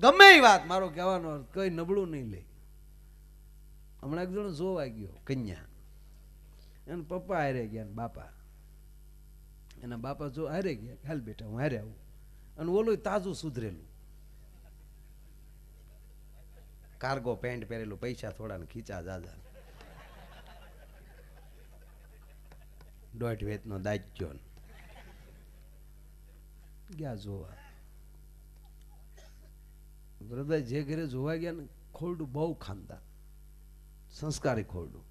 ગમે એ વાત, મારો કહેવાનો અર્થ, કઈ નબળું નહીં લે. હમણાં એક જણો જોવા ગયો, કન્યા. એના પપ્પા હારે ગયા ને બાપા. એના બાપા જો હારે ગયા હાલ બેટા, હું હારે આવું. અને ઓલું તાજું સુધરેલું. કાર્ગો પેન્ટ પહેરેલું, પૈસા થોડા ને ખીચા જાજા. દોઢ વેતનો દાજ્યો ગયા જોવા. વરદાય જે ઘરે જોવા ગયા ને, ખોરડું બહુ ખાનદાર સંસ્કારી ખોરડું.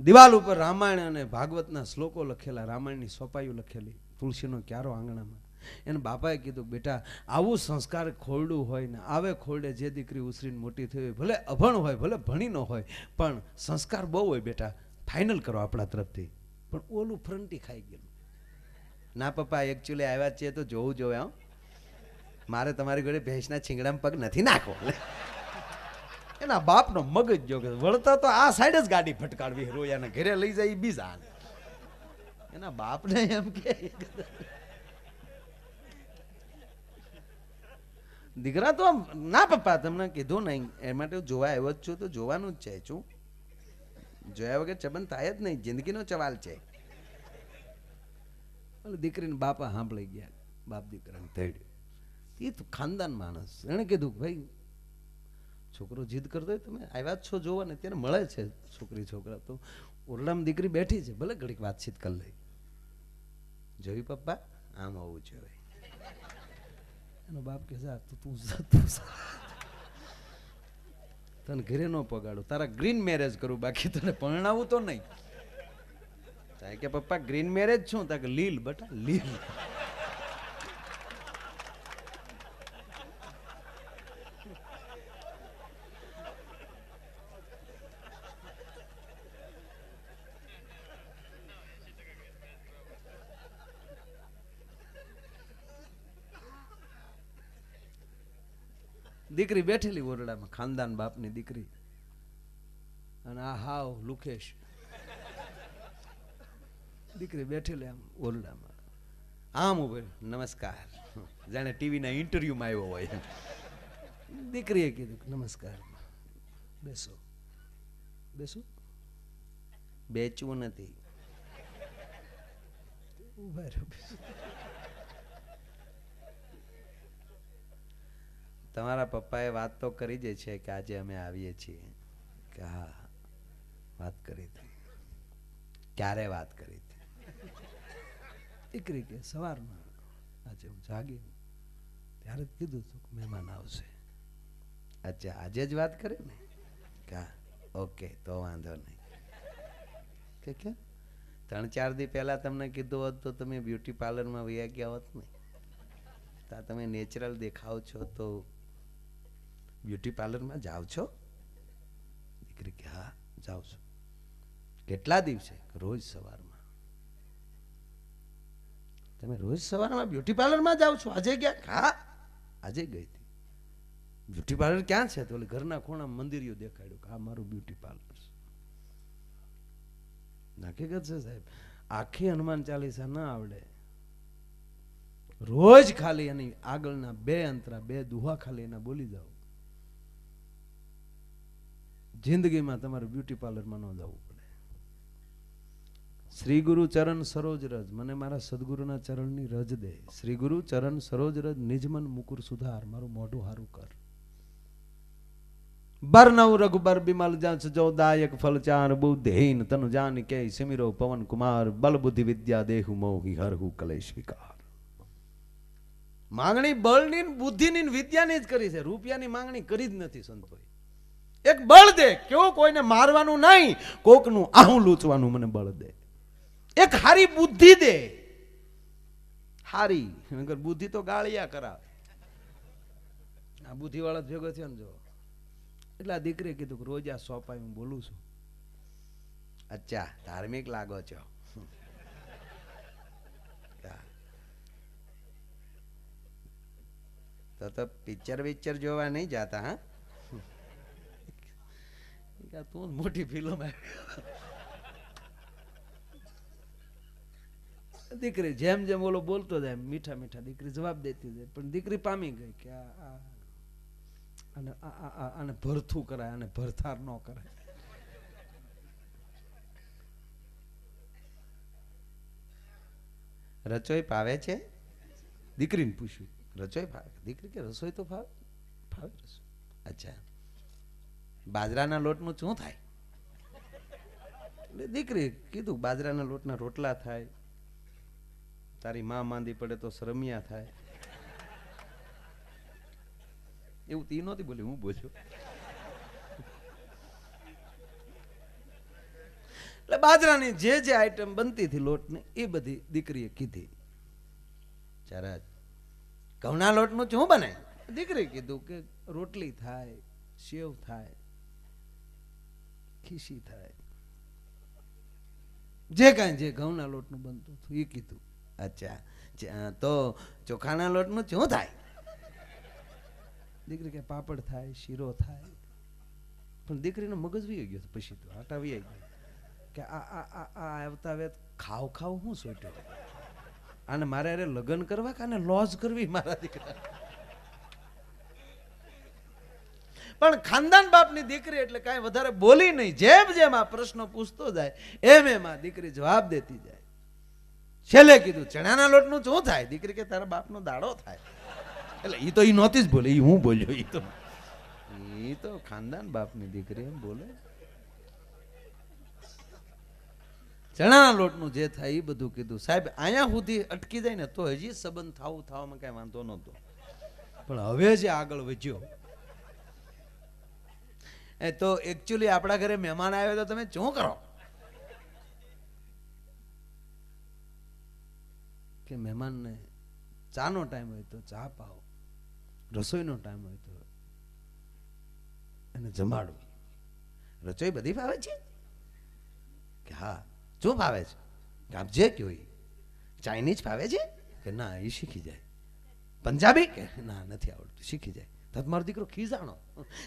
દિવાલ ઉપર રામાયણ અને ભાગવતના શ્લોકો લખેલા, રામાયણની સોપાઈઓ લખેલી, તુલસીનો ક્યારો આંગણામાં. એને બાપાએ કીધું, બેટા, આવું સંસ્કાર ખોરડું હોય ને, આવે ખોરડે જે દીકરી ઉછરીને મોટી થઈ હોય, ભલે અભણ હોય, ભલે ભણી ન હોય, પણ સંસ્કાર બહુ હોય બેટા ફાઇનલ કરો આપણા તરફથી. પણ ઓલું ફ્રન્ટી ખાઈ ગયેલું. ના પપ્પા એકચ્યુઅલી આવ્યા છીએ તો જોવું જોવે હં. મારે તમારી ઘરે ભેંસના છીંગડામાં પગ નથી નાખવો. એના બાપનો મગજ જો વળતા તો આ સાઈડ જ ગાડી ફટકાડવી રોયાને ઘરે લઈ જાય બીજા એના બાપને એમ કે દીકરા તો ના પપ્પા, તમને કીધું નહીં. એ માટે જોવા આવ્યો જ છું, તો જોવાનું જ છે છું. જોયા વગર ચબન થાય જ નહીં. જિંદગીનો સવાલ છે. દીકરીને બાપા સાંભળી ગયા. બાપ દીકરાને તેડ્યું એ તો ખાનદાન માણસ. એણે કીધું, ભાઈ, છોકરો જીદ કરતો હોય તમે આવ્યા જ છો જોવા ને ત્યારે મળે છે છોકરી, છોકરા. તો ઓરડામાં દીકરી બેઠી છે, ભલે ઘડીક વાતચીત કરી લઈ જોયું પપ્પા? આમ હોવું જોઈએ. એનો બાપ કે જા તું તું તું તને ઘરે ન પગાડું. તારા ગ્રીન મેરેજ કરું, બાકી તને પરણાવું તો નહીં. કે, પપ્પા ગ્રીન મેરેજ છું? તા કે, લીલ, બટા, લીલ. દીકરી બેઠેલી ઓરડામાં, ખાનદાન બાપની દીકરી. અને આ હાવ લુકેશ દીકરી બેઠેલી આમ ઓરડામાં. આમ ઉભે નમસ્કાર. જાણે ટીવીના ઇન્ટરવ્યુમાં આવ્યો હોય દીકરીએ કીધું નમસ્કાર. બેસો. બેસો. બેચવું નથી. ઊભા રહ્યો તમારા પપ્પાએ વાત તો કરી જ છે કે આજે અમે આવીએ છીએ. કે હા, વાત કરી હતી. ક્યારે વાત કરી હતી? દીકરી કે સવારમાં આજે હું જાગી ત્યારે જ કીધું હતું કે મહેમાન આવશે. અચ્છા, આજે જ વાત કરી ને? કા ઓકે, તો વાંધો નહીં. કે કેમ? ત્રણ ચાર દી પહેલાં તમને કીધું હોત તો તમે બ્યુટી પાર્લરમાં વૈયા ગયા હોત ને. તા તમે નેચરલ દેખાવ છો તો બ્યુટી પાર્લરમાં જાઓ છો? દીકરી કે, હા, જાઉં છું. કેટલા દિવસે? રોજ સવારમાં. તમે રોજ સવારમાં બ્યુટી પાર્લરમાં જાઓ છો? આજે ગયા હા, આજે ગઈ હતી. બ્યુટી પાર્લર ક્યાં છે? તો ઘરના ખૂણા મંદિરીઓ દેખાડ્યું કે આ મારું બ્યુટી પાર્લર છે. હકીકત છે સાહેબ? આખી હનુમાન ચાલીસા ના આવડે. રોજ ખાલી એની આગળના બે અંતરા, બે દુહા ખાલી એના બોલી જાઓ. જિંદગીમાં તમારે બ્યુટી પાર્લરમાં ન જવું પડે. શ્રી ગુરુ ચરણ સરોજ રજ, મને મારા સદગુરુના ચરણની રજ દે. શ્રી ગુરુ ચરણ સરોજ રજ, નિજમન મુકુર સુધાર, મારું મોઢું હારું કર. બરનવ રઘુબર બિમલ જસ ફલ ચાર બુદ્ધિહીન, તનુ જાન કે સિમિરો પવન કુમાર, બલ બુદ્ધિ વિદ્યા દેહુ મોહી હરહુ કલેશ વિકાર. માંગણી બળની બુદ્ધિની વિદ્યાની જ કરી છે. રૂપિયાની માંગણી કરી જ નથી સંતોએ. એક બળ દે. કેવો કોઈને મારવાનું નહીં, કોકનું આહું લૂંચવાનું મને બળ દે. એક હારી બુદ્ધિ દે. હારી, નકર બુદ્ધિ તો ગાળિયા કરાવે. આ બુદ્ધિ વાળા ભેગો થયો ને જો, એટલે આ દીકરીએ કીધું કે રોજ આ સોપાઈ હું બોલું છું. અચ્છા, ધાર્મિક લાગો છો. તો તો પિક્ચર વિક્ચર જોવા નહીં જાતા, હા? કે તું મોટી ફિલ્મ દીકરી જેમ જેમ ઓલો બોલતો જાય મીઠા મીઠા દીકરી જવાબ દેતી જાય. પણ દીકરી પામી ગઈ કે આ અને આને ભરથું કરાય અને ભરથાર ન કરાય. રચોઈ પાવે છે? દીકરીને પૂછ્યું. રચોઈ ભાવે? દીકરી કે રસોઈ તો ભાવે? ભાવે રસોઈ. અચ્છા. બાજરાના લોટનું શું થાય? એટલે દીકરી કીધું, બાજરાના લોટના રોટલા થાય, તારી માં માંદી પડે તો શરમિયા થાય. એવું તી નહોતી બોલી, હું બોલ્યો? એટલે બાજરાની જે જે આઈટમ બનતી હતી લોટની, એ બધી દીકરીએ કીધી. ચારે ઘઉંના લોટનું શું બને? દીકરી કીધું કે રોટલી થાય, સેવ થાય ખીસી થાય. જે કાંઈ, જે ઘઉંના લોટનું બનતું હતું એ કીધું. અચ્છા તો ચોખાના લોટનું શું થાય? દીકરી કે પાપડ થાય, શીરો થાય. પણ દીકરીનો મગજ વી ગયો પછી તો, આટા વી ગયો. કે આ આ આ આ આવતા વેત ખાવ ખાવ હું સોટ્યો? આને મારે અરે લગ્ન કરવા કે આને લોજ કરવી? મારા દીકરા પણ ખાનદાન બાપની દીકરી એટલે કાંઈ વધારે બોલી નહીં. જેમ જેમ આ પ્રશ્ન પૂછતો જાય, એમ એમ આ દીકરી જવાબ દેતી જાય. છેલ્લે કીધું, ચણાના લોટનું શું થાય? દીકરી કે, તારા બાપનો દાડો થાય. એટલે એ તો એ નહોતી જ બોલે એ હું બોલ્યો એ તો. એ તો ખાનદાન બાપની દીકરી એમ બોલે. ચણાના લોટનું જે થાય એ બધું કીધું. સાહેબ, અહીંયા સુધી અટકી જાય ને, તો હજી સંબંધ થાવું થવામાં કઈ વાંધો નહોતો. પણ હવે જે આગળ વધ્યો તો એકચ્યુઅલી આપણા ઘરે મહેમાન આવ્યો તો તમે શું કરો? કે મહેમાનને ચાનો ટાઈમ હોય તો ચા પાવ રસોઈનો ટાઈમ હોય તો એને જમાડવું રસોઈ બધી ભાવે છે? કે હા, શું ભાવે છે? કે આપ જે કહો ચાઇનીઝ ભાવે છે? કે ના એ શીખી જાય. પંજાબી? કે ના, નથી આવડતું, શીખી જાય. તો મારો દીકરો ખીજાણો.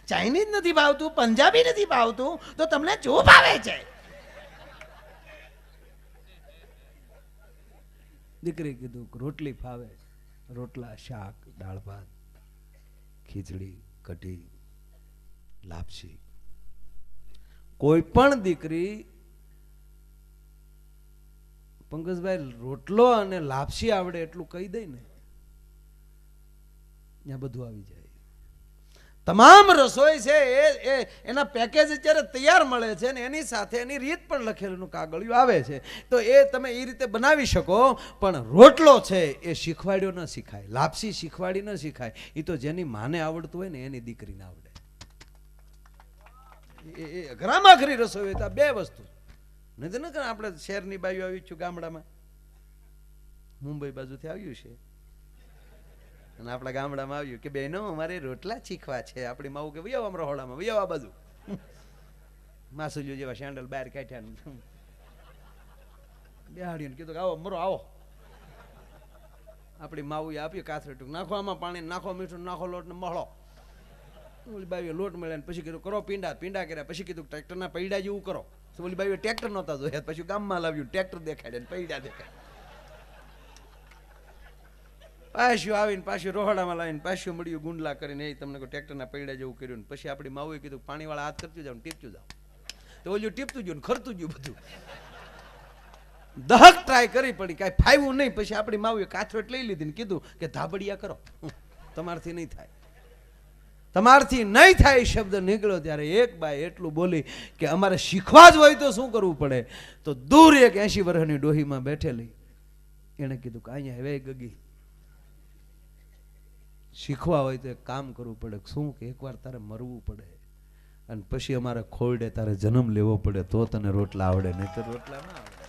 ચાઇનીઝ નથી ભાવતું પંજાબી નથી ભાવતું તો તમને શું ભાવે છે? દીકરી કીધું રોટલી ફાવે રોટલા શાક દાળ ભાત ખીચડી કઢી લાપસી. કોઈ પણ દીકરી પંકજભાઈ રોટલો અને લાપસી આવડે એટલું કહી દે ને ત્યાં બધું આવી જાય. તમામ રસોઈ છે એ એ, એના પેકેજ અત્યારે તૈયાર મળે છે ને એની સાથે એની રીત પણ લખેલું કાગળિયું આવે છે. તો એ તમે એ રીતે બનાવી શકો, પણ રોટલો છે એ શીખવાડ્યો ન શીખાય, લાપસી શીખવાડી ન શીખાય. એ તો જેની માને આવડતું હોય ને એની દીકરીને આવડે. એ એ અઘરી રસોઈ હોય તો આ બે વસ્તુ તો ન આપણે શહેરની બાજુ આવી છું ગામડામાં. મુંબઈ બાજુથી આવ્યું છે. અને આપણા ગામડામાં આવ્યું કે બહેનો અમારે રોટલા ચીખવા છે. આપણી માવું કે વૈયાવ આમ રહોડામાં વૈયાવ આ બાજુ. માસુલ્યુ જેવા સેન્ડલ બહાર કાઢ્યા બેહાડ્યું કીધું કે, આવો, મરો, આવો. આપણી માવું આપ્યું કાથરેટું. નાખો આમાં પાણી, નાખો મીઠું, નાખો લોટ ને મળો ઓલી બાવીએ લોટ મળ્યા ને પછી કીધું, કરો પીંડા. પીંડા કર્યા પછી કીધું, ટ્રેક્ટરના પૈડા જેવું કરો. ઓલી બાવીએ ટ્રેક્ટર નહોતા જોયા. પછી ગામમાં લાવ્યું, ટ્રેક્ટર દેખાડ્યા ને પૈડા દેખાડ્યા. પાછું આવીને પાછું રોહડામાં લાવીને પાછું મળ્યું ગુંડલા કરીને, એ તમને ટ્રેક્ટરના પૈડા જેવું કર્યું ને, પછી આપણી માવુએ કીધું, પાણીવાળા હાથ કરતું જાવ ટીપતું જાવ તો ઓલું ટીપતું ગયું ને ખરતું ગયું બધું. દહક ટ્રાય કરી પડી, કાંઈ ફાવ્યું નહીં. પછી આપણી માવુએ કાથરોટ લઈ લીધી ને કીધું કે, ધાબડિયા કરો. તમારથી નહીં થાય. તમારથી નહીં થાય એ શબ્દ નીકળ્યો ત્યારે એક બાય એટલું બોલી કે, અમારે શીખવા જ હોય તો શું કરવું પડે? તો દૂર એક એંશી વર્ષની ડોહીમાં બેઠેલી. એણે કીધું કે, અહીંયા હવે ગગી શીખવા હોય તો એક કામ કરવું પડે શું કે એકવાર તારે મરવું પડે. અને પછી અમારે ખોરડે તારે જન્મ લેવો પડે તો તને રોટલા આવડે નહીં તો રોટલા ના આવડે.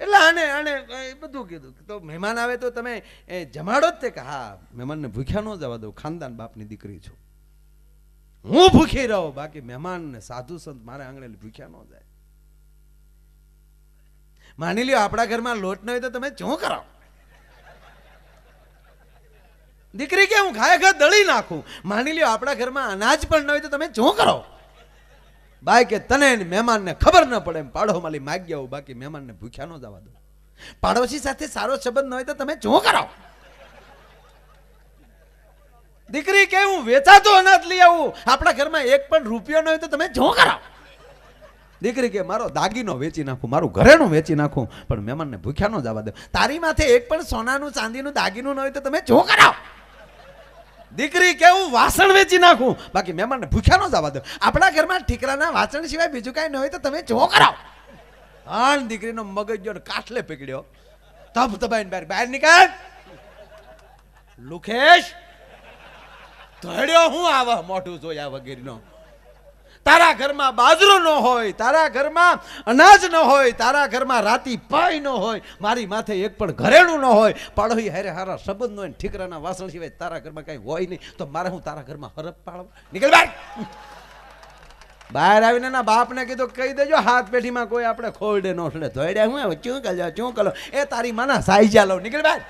એટલે આને આને એ બધું કીધું તો મહેમાન આવે તો તમે જમાડો જ તે કે હા, મહેમાનને ભૂખ્યા ન જવા દઉં, ખાનદાન બાપની દીકરી છું. હું ભૂખી રહો, બાકી મહેમાન ને સાધુ સંત મારે આંગણે ભૂખ્યા ન જાય. માની લ્યો આપણા ઘરમાં લોટ ન હોય તો તમે શું કરો? દીકરી કે હું ઘાય ખા દળી નાખું? માની લ્યો, આપણા ઘરમાં અનાજ પણ ન હોય તો તમે શું કરો. બાઈ કે, તને મહેમાનને ખબર ન પડે એમ પાડો માલી માગ્યા હોઉં બાકી મહેમાનને ભૂખ્યા ન જવા દો. પાડોશી સાથે સારો સંબંધ ન હોય તો તમે શું કરો. દીકરી કે, હું વેચાતો અનાજ લઈ આવું. આપણા ઘરમાં એક પણ રૂપિયો ન હોય તો તમે શું કરો. દીકરી કે, મારો દાગીનો વેચી નાખું, મારું ઘરેણું વેચી નાખું, પણ મહેમાનને ભૂખ્યા ન જવા દે. તારી માથે એક પણ સોનાનું, ચાંદીનું, દાગીનું ન હોય તો તમે શું કરાવ દીકરી કે હું વાસણ વેચી નાખું? બાકી મહેમાનને ભૂખ્યા ન જવા દો આપણા ઘરમાં ઠીકરાના વાસણ સિવાય બીજું કાંઈ ન હોય તો તમે જો કરાવ. આણ દીકરીનો મગજ જો કાટલે પકડ્યો તબ તબાઈને બહાર બહાર નીકળ. લુખેશ ધડ્યો હું આવા મોઢું જોયા વગેરેનો? તારા ઘરમાં બાજરો ન હોય, તારા ઘરમાં અનાજ ન હોય, તારા ઘરમાં રાતી પાય ન હોય, મારી માથે એક પણ ઘરેણું ન હોય. પાડોઈ હારે હારા સંબંધ ન ઠીકરાના વાસણ સિવાય તારા ઘરમાં કઈ હોય નહીં, તો મારે હું તારા ઘરમાં હરપ પાડવા? નીકળ બહાર બહાર આવીને ના બાપને કીધું, કહી દેજો, હાથ પેઢીમાં કોઈ આપણે ખોરડે નો સડે ધોઈડે હું શું કલો શું કલો એ તારી માના સાઈજા લઉં. નીકળ બહાર